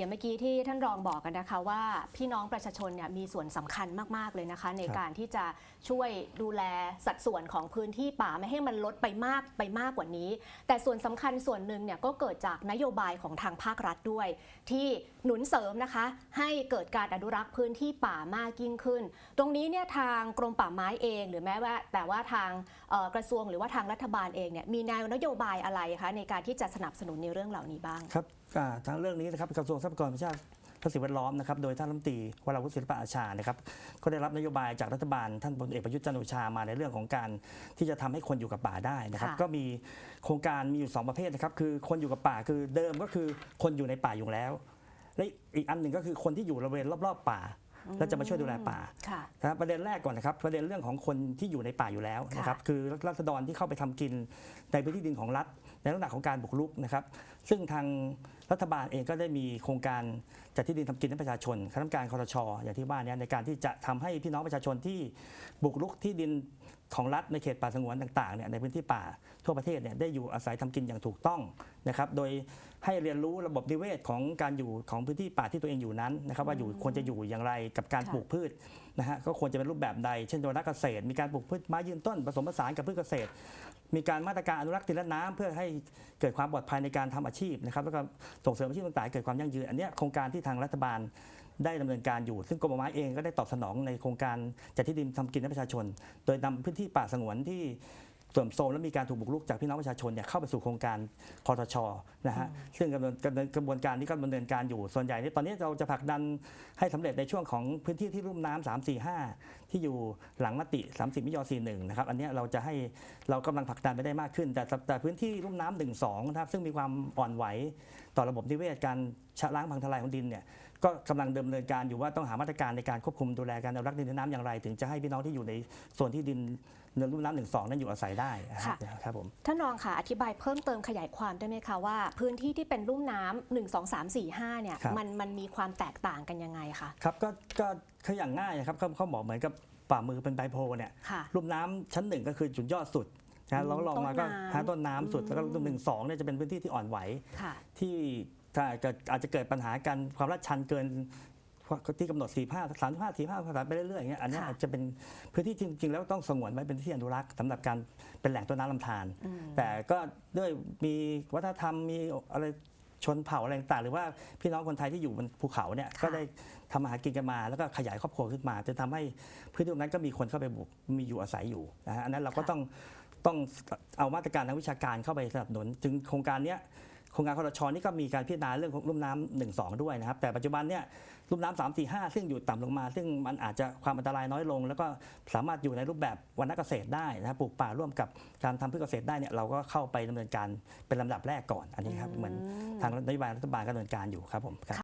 อย่างเมื่อกี้ที่ท่านรองบอกกันนะคะว่าพี่น้องประชาชนเนี่ยมีส่วนสำคัญมาก ๆ เลยนะคะ ในครับการที่จะช่วยดูแลสัดส่วนของพื้นที่ป่าไม่ให้มันลดไปมากไปมากกว่านี้ แต่ส่วนสำคัญส่วนหนึ่งเนี่ยก็เกิดจากนโยบายของทางภาครัฐด้วย ที่หนุนเสริมนะคะ ให้เกิดการอนุรักษ์พื้นที่ป่ามากยิ่งขึ้น ตรงนี้เนี่ยทางกรมป่าไม้เอง หรือแม้ว่าแต่ว่าทางเอ่อกระทรวงหรือว่าทางรัฐบาลเองเนี่ยมีแนวนโยบายอะไรคะในการที่จะสนับสนุนในเรื่องเหล่านี้บ้างครับ อ่าทางเรื่องนี้นะครับกระทรวงทรัพยากรธรรมชาติและสิ่งแวดล้อมนะครับโดยท่านรัฐมนตรีวราวุฒิศิลปะอาชานะครับก็ได้รับนโยบายจากรัฐบาลท่านพลเอกประยุทธ์จันทร์โอชามาในเรื่องของการที่จะทำให้คนอยู่กับป่าได้นะครับค่ะ ก็มีโครงการมีอยู่2ประเภทนะครับคือคนอยู่กับป่าคือเดิมก็คือคนอยู่ในป่าอยู่แล้ว และอีกอันหนึ่งก็คือคนที่อยู่บริเวณรอบ ๆ ป่า แล้วจะมาช่วยดูแลป่า ค่ะ นะครับประเด็นแรกก่อนนะครับประเด็นเรื่องของคนที่อยู่ในป่าอยู่แล้วนะครับคือรัษฎรที่เข้าไปทำกินในพื้นที่ดินของรัฐ ในลักษณะของการบุกรุกนะครับซึ่งทาง รัฐบาลเองก็ได้มีโครงการจัดที่ดินทำกินให้ประชาชนคณะกรรมการคอรชอย่างที่ว่านี้ในการที่จะทำให้พี่น้องประชาชนที่บุกรุกที่ดินของรัฐในเขตป่าสงวนต่างๆเนี่ยในพื้นที่ป่าทั่วประเทศเนี่ยได้อยู่อาศัยทำกินอย่างถูกต้องนะครับ โดยให้เรียนรู้ระบบนิเวศของการอยู่ของพื้นที่ป่าที่ตัวเองอยู่นั้นนะครับว่าอยู่ควรจะอยู่อย่างไรกับการปลูกพืชนะฮะก็ควรจะเป็นรูปแบบใด เช่นโดยนักเกษตร มีการปลูกพืชไม้ยืนต้นผสมผสานกับพืชเกษตร มีการมาตรการอนุรักษ์ดินและน้ำเพื่อให้เกิดความปลอดภัยในการทำอาชีพนะครับแล้วก็ส่งเสริมอาชีพต่างๆเกิดความยั่งยืน อันนี้โครงการที่ทางรัฐบาลได้ดำเนินการอยู่ ซึ่งกรมป่าไม้เองก็ได้ตอบสนองในโครงการจัดที่ดินทำกินให้ประชาชน โดยนำพื้นที่ป่าสงวนที่ เสื่อมโทรมและมีการถูกบุกรุกจากพี่น้องประชาชนเนี่ยเข้าไปสู่โครงการคอทชนะฮะซึ่งกำเนินกำเนินกระบวนการนี้ก็ดำเนินการอยู่ส่วนใหญ่เนี่ยตอนนี้เราจะผลักดันให้สำเร็จในช่วงของพื้นที่ที่รุ่มน้ำ3 4 5 ที่อยู่หลังมติ 30 มิยอ41 นะครับอันเนี้ยเราจะให้เรากำลังผลักดันไปได้มากขึ้น แต่แต่พื้นที่รุ่มน้ำหนึ่งสองนะครับซึ่งมีความอ่อนไหวต่อระบบนิเวศการชะล้างพังทลายของดินเนี่ย ก็กำลังดำเนินการอยู่ว่าต้องหามาตรการในการควบคุมดูแลการอนุรักษ์ดินและน้ำอย่างไร ถึงจะให้พี่น้องที่อยู่ในส่วนที่ดินเนินรุ่มน้ำหนึ่งสองนั้นอยู่อาศัยได้นะฮะค่ะครับผมท่านรองค่ะอธิบายเพิ่มเติมขยายความได้ไหมคะว่า พื้นที่ที่เป็นลุ่มน้ำหนึ่งสองสามสี่ห้าเนี่ยครับมันมันมีความแตกต่างกันยังไงคะครับก็ก็คืออย่างง่ายนะครับเขาเขาบอกเหมือนกับฝ่ามือเป็นไบโพลเนี่ยค่ะลุ่มน้ำชั้นหนึ่งก็คือจุดยอดสุดอืนะมแล้วลองมาก็ต้นน้ำหาต้นน้ำสุดอืมแล้วก็ลุ่มหนึ่งสองเนี่ยจะเป็นพื้นที่ที่อ่อนไหวค่ะที่ ถ้าเกิดอาจจะเกิดปัญหาการความลาดชันเกินที่กำหนด 45 35 45ภาษาไปเรื่อยๆอย่างเงี้ยอันเนี้ยค่ะอาจจะเป็นพื้นที่จริง ๆ แล้วต้องสงวนไว้เป็นที่อนุรักษ์สำหรับการเป็นแหล่งต้นน้ำลำธารอืมแต่ก็ด้วยมีวัฒนธรรมมีอะไรชนเผ่าอะไรต่างๆหรือว่าพี่น้องคนไทยที่อยู่บนภูเขาเนี่ยค่ะก็ได้ทำอาหารกินกันมา แล้วก็ขยายครอบครัวขึ้นมาจะทำให้พื้นที่ตรงนั้นก็มีคนเข้าไปบุกมีอยู่อาศัยอยู่นะฮะอันนั้นเราก็ต้องต้องเอามาตรการทางวิชาการเข้าไปสนับสนุนจึงโครงการเนี้ย โครงการคอรชอนี่ก็มีการพิจารณาเรื่องของลุ่มน้ำหนึ่งสองด้วยนะครับ แต่ปัจจุบันเนี่ยลุ่มน้ำสามสี่ห้าซึ่งอยู่ต่ำลงมา ซึ่งมันอาจจะความอันตรายน้อยลง แล้วก็สามารถอยู่ในรูปแบบวันเกษตรได้นะปลูกป่าร่วมกับการทำพืชเกษตรได้เนี่ยเราก็เข้าไปดำเนินการเป็นลำดับแรกก่อนอันนี้ครับเหมือนทางนโยบายรัฐบาลก็ดำเนินการอยู่ครับผมครับ